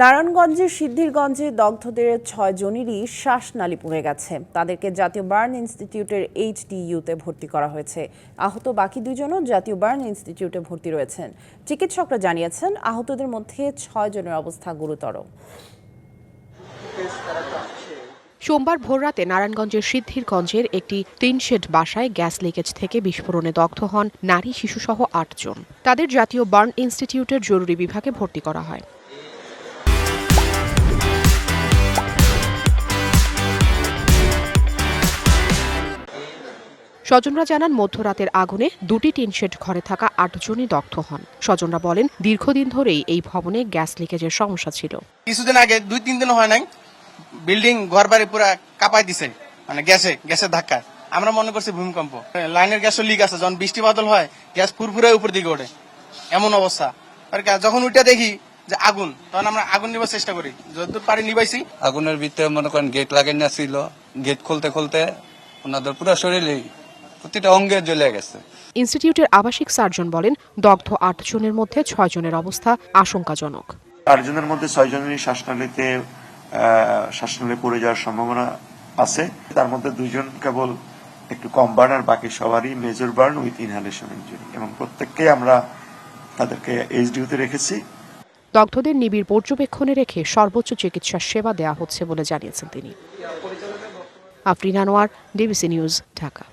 নারায়ণগঞ্জের সিদ্ধিরগঞ্জে দগ্ধদের ছয় জনেরই শ্বাসনালী পুড়ে গেছে। তাদেরকে জাতীয় বার্ন ইনস্টিটিউটের এইচডিইউতে ভর্তি করা হয়েছে। আহত বাকি দুজনও জাতীয় বার্ন ইনস্টিটিউটে ভর্তি রয়েছেন। চিকিৎসকরা জানিয়েছেন, আহতদের মধ্যে ছয় জনের অবস্থা গুরুতর। সোমবার ভোররাতে নারায়ণগঞ্জের সিদ্ধিরগঞ্জের একটি তিন শেড বাসায় গ্যাস লিকেজ থেকে বিস্ফোরণে দগ্ধ হন নারী, শিশুসহ আটজন। তাদের জাতীয় বার্ন ইনস্টিটিউটের জরুরি বিভাগে ভর্তি করা হয়। স্বজনরা জানান মধ্যরাতের আগুনে দুটি টিনশেড ঘরে থাকা আটজনই দগ্ধ হন। স্বজনরা বলেন দীর্ঘদিন ধরেই এই ভবনে গ্যাস লিকেজের সমস্যা ছিল। কিছুদিন আগে দুই তিন দিন হয় নাই বিল্ডিং ঘর বাড়ি পুরা কাঁপাই দিছে মানে গ্যাসে গ্যাসের ধাক্কা আমরা মনে করছি ভূমিকম্প। লাইনের গ্যাসও লিক আছে যখন বৃষ্টি বাদল হয় গ্যাস ফুরফুরে উপর দিকে ওঠে। এমন অবস্থা। আর যখন ওইটা দেখি যে আগুন তখন আমরা আগুন নিবার চেষ্টা করি। যতদূর পারি নিবাইছি। আগুনের ভিতরে মনে করেন গেট লাগাই না ছিল। গেট খুলতে খুলতে ওনাদের পুরো শরীরে প্রতিটা অঙ্গে জ্বলে গেছে। ইনস্টিটিউটের আবাসিক সার্জন বলেন দগ্ধ আটজনের মধ্যে ছয় জনের অবস্থা আশঙ্কাজনক। আটজনের মধ্যে ছয়জনেরই শ্বাসনালীতে শ্বাসনালী পড়ে যাওয়ার সম্ভাবনা আছে। তার মধ্যে দুইজন কেবল একটু কম বার্ন আর বাকি সবারই major burn with inhalation injury এবং প্রত্যেককে আমরা তাদেরকে এইচডিউতে রেখেছি। দগ্ধদের নিবিড় পর্যবেক্ষণে রেখে সর্বোচ্চ চিকিৎসা সেবা দেওয়া হচ্ছে বলে জানিয়েছেন তিনি। Afrin Anwar DBC news Dhaka.